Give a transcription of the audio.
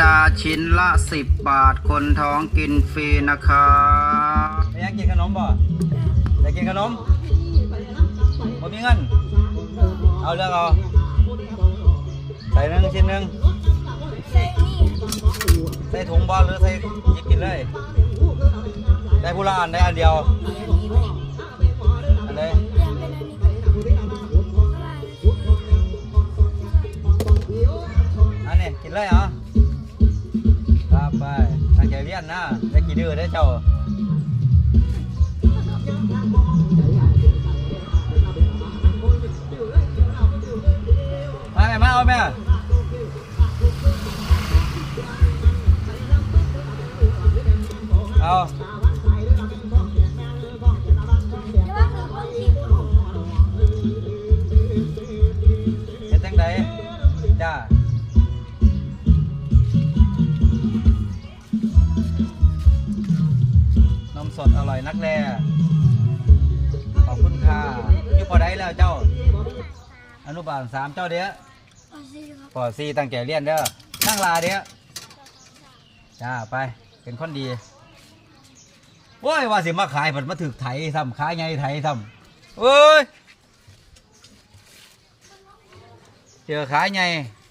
ดาชิ้นละสิบบาท คนท้องกินฟรีนะครับอยากกินขนมบ่อยากกินขนมบ่มีเงิน เอาเลือกเอา ใส่หนึ่งชิ้นหนึ่งใส่ถุงบ่หรือใส่ยิบกินเลย ได้ผู้ละอันได้อันเดียว อันใดอันนี้กินเลยเหรอ นนะได้กี่เดือนได้เจ้ามาแม่มาเอาแม่เอาเฮ็ดจังไดจ้า สดอร่อยนักแลขอบคุณค่ะอยู่พอได้แล้วเจ้า อนุบาลสามเจ้าเด้อปอซีตั้งใจเรียนเด้อนั่งลาเด้อจ้าไปเป็นคนดีโอ้ยว่าสิมาขายผัดมาถึกไถทำขายไงไถทำเอ้ยเจอขายไง